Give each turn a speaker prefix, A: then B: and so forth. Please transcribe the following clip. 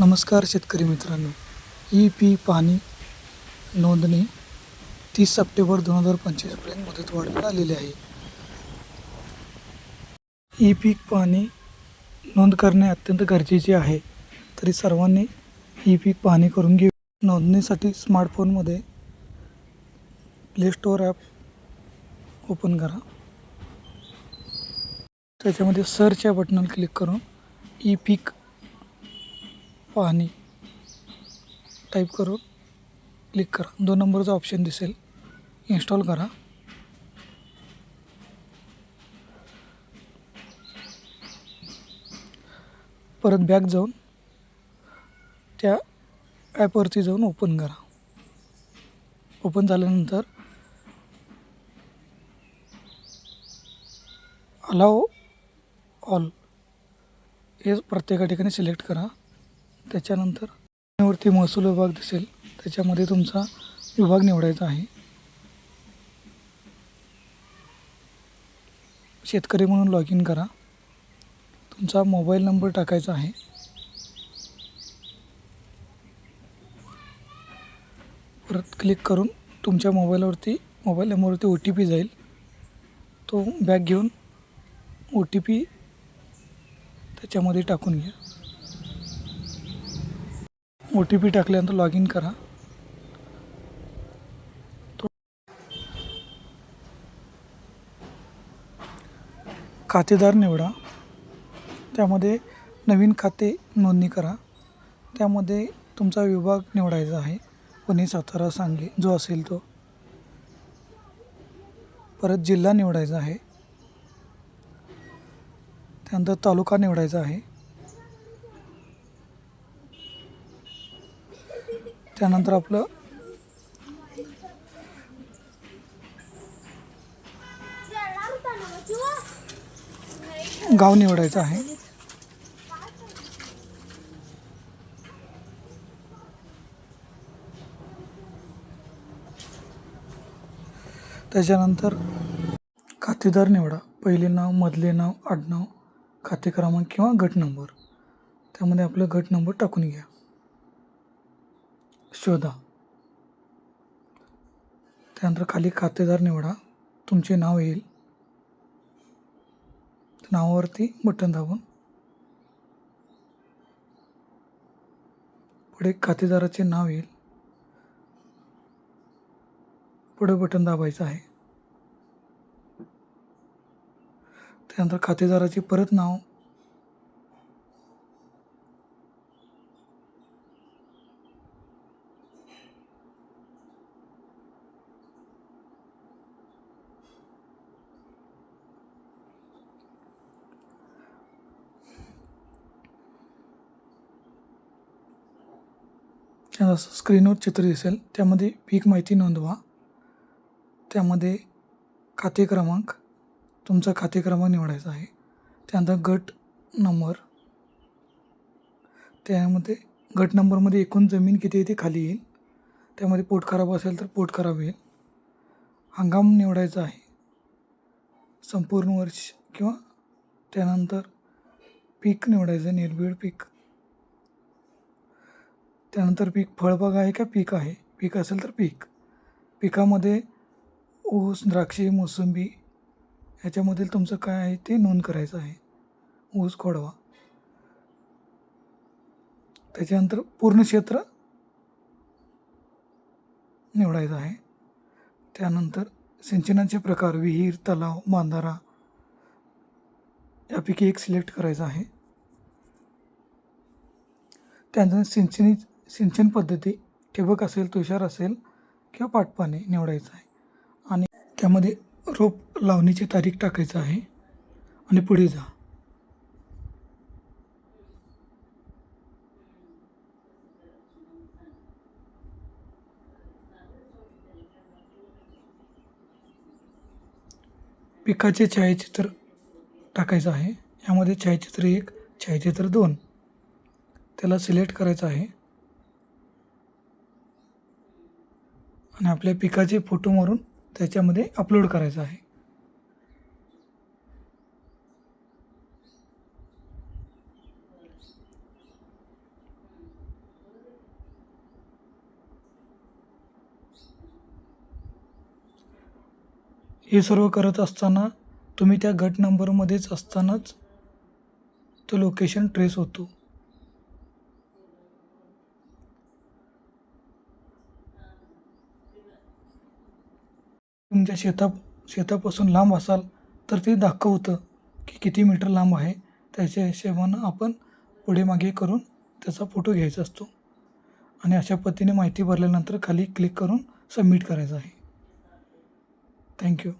A: नमस्कार शेतकरी मित्रांनो. ई पी पाणी नोंदणी तीस सप्टेंबर दोन हजार पंचवीसपर्यंत मुदतवाढ मिळालेली आहे. ई पीक पाणी नोंद करणे अत्यंत गरजेचे आहे. तरी सर्वांनी ई पीक पाहणी करून घे नोंदणीसाठी स्मार्टफोनमध्ये प्ले स्टोअर ॲप ओपन करा. त्याच्यामध्ये सर्च या बटनावर क्लिक करून ई पीक पाहणी. टाईप करून क्लिक करा. दोन नंबरचा ऑप्शन दिसेल. इन्स्टॉल करा. परत बॅक जाऊन त्या ॲपवरती जाऊन ओपन करा. ओपन झाल्यानंतर अलाव ऑल हे प्रत्येका ठिकाणी सिलेक्ट करा. त्याच्यानंतर वरती महसूल विभाग दिसेल. त्याच्यामध्ये तुमचा विभाग निवडायचा आहे. शेतकरी म्हणून लॉग इन करा. तुमचा मोबाईल नंबर टाकायचा आहे. परत क्लिक करून तुमच्या मोबाईलवरती मोबाईल नंबरवरती ओ टी पी जाईल. तो बॅग घेऊन ओ टी पी त्याच्यामध्ये टाकून घ्या. ओ टी पी टाकल्यानंतर लॉग इन करा. तो- खातेदार निवडा. त्यामध्ये नवीन खाते नोंदणी करा. त्यामध्ये तुमचा विभाग निवडायचा आहे. पुणे सातारा सांगली जो असेल तो. परत जिल्हा निवडायचा आहे. त्यानंतर तालुका निवडायचा आहे. त्यानंतर आपलं गाव निवडायचं आहे. त्याच्यानंतर खातेदार निवडा. पहिले नाव मधले नाव आडनाव खाते क्रमांक किंवा गट नंबर. त्यामध्ये आपलं गट नंबर टाकून घ्या. शोधा. त्यानंतर खाली खातेदार निवडा. तुमचे नाव येईल. नावावरती बटन दाबून. पुढे खातेदाराचे नाव येईल. पुढे बटन दाबायचं आहे. त्यानंतर खातेदाराचे परत नाव. असं स्क्रीनवर चित्र दिसेल. त्यामध्ये पीक माहिती नोंदवा. त्यामध्ये खाते क्रमांक तुमचा खाते क्रमांक निवडायचा आहे. त्यानंतर गट नंबर. त्यामध्ये गट नंबरमध्ये एकूण जमीन किती आहे ती खाली येईल. त्यामध्ये पोट खराब असेल तर पोट खराब येईल हंगाम निवडायचा आहे. संपूर्ण वर्ष किंवा त्यानंतर पीक निवडायचं निर्भीड पीक. त्यानंतर पीक फळबाग आहे का? पीक आहे. पीक असेल तर पीक. पिकामध्ये ऊस द्राक्षे मोसंबी ह्याच्यामधील तुमचं काय आहे ते नोंद करायचं आहे. ऊस खोडवा. त्याच्यानंतर पूर्ण क्षेत्र निवडायचं आहे. त्यानंतर सिंचनाचे प्रकार विहीर तलाव बांधारा यापैकी एक सिलेक्ट करायचा आहे. त्यानंतर सिंचनी सिंचन पद्धती ठिबक असेल तुषार असेल किंवा पाटपाणी निवडायचं आहे. आणि त्यामध्ये रोप लावणीची तारीख टाकायचं आहे. आणि पुढे जा. पिकाचे छायाचित्र टाकायचं आहे. यामध्ये छायाचित्र एक छायाचित्र दोन. त्याला सिलेक्ट करायचं आहे. आणि आपल्या पिकाचे फोटो मारून त्याच्यामध्ये अपलोड करायचं आहे. हे सर्व करत असताना तुम्ही त्या गट नंबरमध्येच असतानाच तो लोकेशन ट्रेस होतो. तुमच्या शेता शेतापासून लांब असाल तर ते दाखवतं की किती मीटर लांब आहे. त्याच्या हिशोबानं आपण पुढे मागे करून त्याचा फोटो घ्यायचा असतो. आणि अशा पद्धतीने माहिती भरल्यानंतर खाली क्लिक करून सबमिट करायचं आहे. थँक्यू